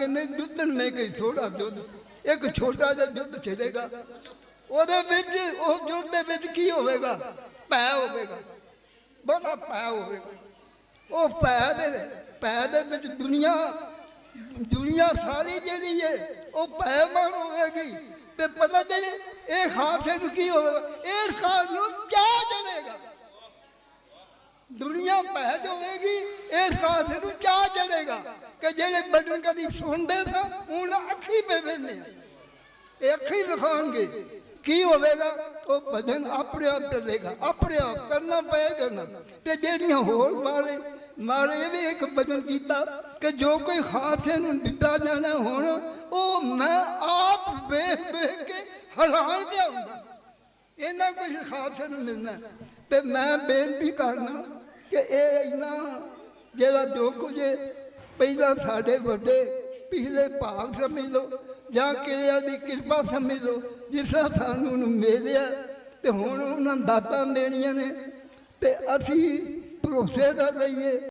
ਕਹਿੰਦੇ ਦੁੱਧ ਨੇ ਕੋਈ ਥੋੜਾ ਦੁੱਧ ਇੱਕ ਛੋਟਾ ਜਿਹਾ ਦੁੱਧ ਛੇੜੇਗਾ ਉਹਦੇ ਵਿੱਚ ਉਹ ਦੁੱਧ ਦੇ ਵਿੱਚ ਕੀ ਹੋਵੇਗਾ ਪੈ ਹੋਵੇਗਾ ਬੜਾ ਪੈ ਹੋਵੇਗਾ ਉਹ ਪੈ ਦੇ ਪੈ ਦੇ ਵਿੱਚ ਦੁਨੀਆ ਦੁਨੀਆ ਸਾਰੀ ਜਿਹੜੀ ਹੈ ਉਹ ਪੈ ਮਨ ਹੋਵੇਗੀ ਤੇ ਪਤਾ ਨਹੀਂ ਇਹ ਖਾਲਸੇ ਨੂੰ ਕੀ ਹੋਵੇਗਾ ਇਹ ਖਾਲਸੇ ਨੂੰ ਚਾਹ ਕਿ ਜਿਹੜੇ ਬਦਨ ਕਦੀ ਸੁਣਦੇ ਸਾਂ ਹੁਣ ਅੱਖੀ ਪੇ ਵੇਨੇ ਇਹ ਅੱਖੀ ਵਿਖਾਉਣਗੇ ਕੀ ਹੋਵੇਗਾ? ਉਹ ਬਦਨ ਆਪਣੇ ਆਪ ਚੱਲੇਗਾ। ਆਪਣੇ ਆਪ ਕਰਨਾ ਪਏਗਾ ਨਾ। ਤੇ ਜਿਹੜੀਆਂ ਹੋਰ ਮਾਰੇ ਮਾਰੇ ਵੀ ਇੱਕ ਬਦਨ ਕੀਤਾ ਕਿ ਜੋ ਕੋਈ ਖਾਲਸੇ ਨੂੰ ਦਿੱਤਾ ਜਾਣਾ ਹੁਣ, ਉਹ ਮੈਂ ਆਪ ਵੇਖ ਵੇਖ ਕੇ ਹੈਰਾਨ ਜਿਹਾ ਹੁੰਦਾ ਇਹਨਾਂ ਕੋਈ ਖਾਲਸੇ ਨੂੰ ਮਿਲਣਾ। ਤੇ ਮੈਂ ਬੇਨਤੀ ਕਰਨਾ ਕਿ ਇਹ ਇੰਨਾ ਜਿਹੜਾ ਜੋ ਕੁਝ ਪਹਿਲਾਂ ਸਾਡੇ ਵੱਡੇ ਪਿਛਲੇ ਭਾਗ ਸਮਝ ਲਓ, ਜਾਂ ਕਿ ਦੀ ਕਿਰਪਾ ਸਮਝ ਲਓ, ਜਿਸ ਤਰ੍ਹਾਂ ਸਾਨੂੰ ਨੂੰ ਮਿਲਿਆ ਤੇ ਹੁਣ ਉਹਨਾਂ ਦਾਤਾਂ ਦੇਣੀਆਂ ਨੇ ਤੇ ਅਸੀਂ ਭਰੋਸੇ ਦਾ ਲਈਏ।